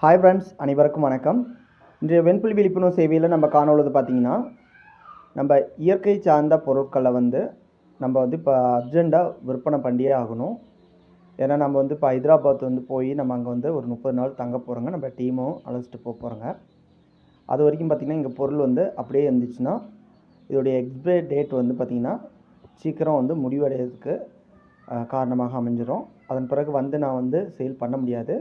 Hi friends அனைவருக்கும் வணக்கம். இன்றைய வெண்புல் விழிப்புணர்வு சேவையில் நம்ம காணொழுது பார்த்தீங்கன்னா நம்ம இயற்கை சார்ந்த பொருட்களை வந்து நம்ம வந்து இப்போ அர்ஜெண்ட்டாக விற்பனை பண்ணியே ஆகணும். ஏன்னா நம்ம வந்து இப்போ ஹைதராபாத் வந்து போய் நம்ம அங்கே வந்து ஒரு முப்பது நாள் தங்க போகிறோங்க நம்ம டீமும் அழைச்சிட்டு போக போகிறோங்க அது வரைக்கும் பார்த்திங்கன்னா இங்கே பொருள் வந்து அப்படியே இருந்துச்சுன்னா இதோடைய எக்ஸ்பைரி டேட் வந்து பார்த்திங்கன்னா சீக்கிரம் வந்து முடிவடைகிறதுக்கு காரணமாக அமைஞ்சிடும் அதன் பிறகு வந்து நான் வந்து சேல் பண்ண முடியாது.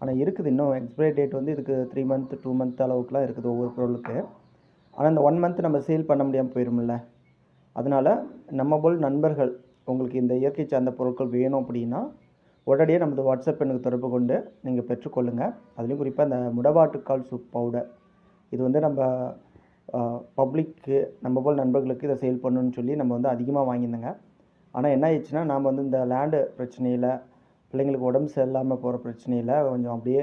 ஆனால் இருக்குது. இன்னும் எக்ஸ்பைரி டேட் வந்து இதுக்கு த்ரீ மந்த் டூ மந்த் அளவுக்குலாம் இருக்குது ஒவ்வொரு பொருளுக்கு. ஆனால் இந்த ஒன் மந்த் நம்ம சேல் பண்ண முடியாமல் போயிடும்ல அதனால் நம்ம போல் நண்பர்கள் உங்களுக்கு இந்த இயற்கை சார்ந்த பொருட்கள் வேணும் அப்படின்னா உடனடியாக நமது வாட்ஸ்அப் எனக்கு தொடர்பு கொண்டு நீங்கள் பெற்றுக்கொள்ளுங்கள் அதுலேயும் குறிப்பாக இந்த முடவாட்டுக்கால் சூப் பவுடர் இது வந்து நம்ம பப்ளிக்கு நம்ம போல் நண்பர்களுக்கு இதை சேல் பண்ணணும்னு சொல்லி நம்ம வந்து அதிகமாக வாங்கியிருந்தோங்க. ஆனால் என்ன ஆயிடுச்சுன்னா நாம் வந்து இந்த லேண்டு பிரச்சனையில் பிள்ளைங்களுக்கு உடம்பு சரியில்லாமல் போகிற பிரச்சனையில் கொஞ்சம் அப்படியே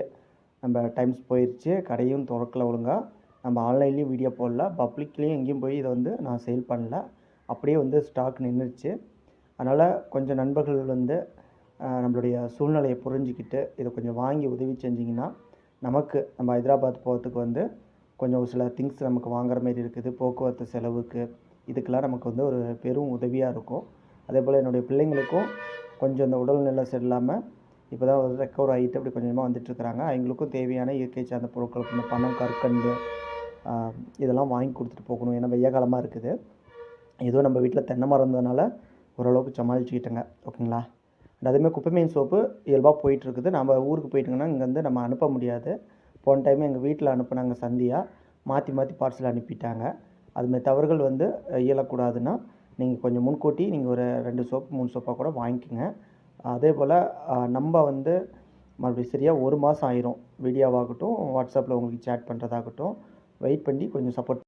நம்ம டைம்ஸ் போயிடுச்சு கடையும் திறக்கல ஒழுங்காக நம்ம ஆன்லைன்லேயும் வீடியோ போடல. பப்ளிக்லேயும் எங்கேயும் போய் இதை வந்து நான் சேல் பண்ணல. அப்படியே வந்து ஸ்டாக் நின்றுச்சு. அதனால் கொஞ்சம் நண்பர்கள் வந்து நம்மளுடைய சூழ்நிலையை புரிஞ்சுக்கிட்டு இதை கொஞ்சம் வாங்கி உதவி செஞ்சிங்கன்னா நமக்கு நம்ம ஹைதராபாத் போகிறதுக்கு வந்து கொஞ்சம் ஒரு சில திங்ஸ் நமக்கு வாங்குற மாதிரி இருக்குது. போக்குவரத்து செலவுக்கு இதுக்கெல்லாம் நமக்கு வந்து ஒரு பெரும் உதவியாக இருக்கும். அதே போல் என்னுடைய பிள்ளைங்களுக்கும் கொஞ்சம் இந்த உடல்நிலை சரியில்லாமல் இப்போ தான் ரெக்கவர் ஆகிட்டு அப்படி கொஞ்சமாக வந்துட்டுருக்குறாங்க. அவங்களுக்கும் தேவையான இயற்கை சார்ந்த பொருட்கள் இந்த பணம் கற்கண்டு இதெல்லாம் வாங்கி கொடுத்துட்டு போகணும். ஏன்னா வெய்ய காலமாக இருக்குது. ஏதோ நம்ம வீட்டில் தென்னை மரம் இருந்ததுனால ஓரளவுக்கு சமாளிச்சுக்கிட்டேங்க. ஓகேங்களா? and அதேமாதிரி குப்பை மீன் சோப்பு இயல்பாக போயிட்டுருக்குது. நம்ம ஊருக்கு போயிட்டுங்கன்னா இங்கேருந்து நம்ம அனுப்ப முடியாது. போன டைம் எங்கள் வீட்டில் அனுப்புனாங்க சந்தியாக மாற்றி மாற்றி பார்சல் அனுப்பிட்டாங்க. அதுமாதிரி தவறுகள் வந்து இயலக்கூடாதுன்னா நீங்கள் கொஞ்சம் முன்கூட்டி நீங்கள் ஒரு ரெண்டு சோப்பு மூணு சோப்பாக கூட வாங்கிக்கோங்க. அதே போல் நம்ம வந்து மறுபடியும் சரியாக ஒரு மாதம் ஆயிரும். வீடியோவாகட்டும் வாட்ஸ்அப்பில் உங்களுக்கு சேட் பண்ணுறதாகட்டும் வெயிட் பண்ணி கொஞ்சம் சப்போர்ட்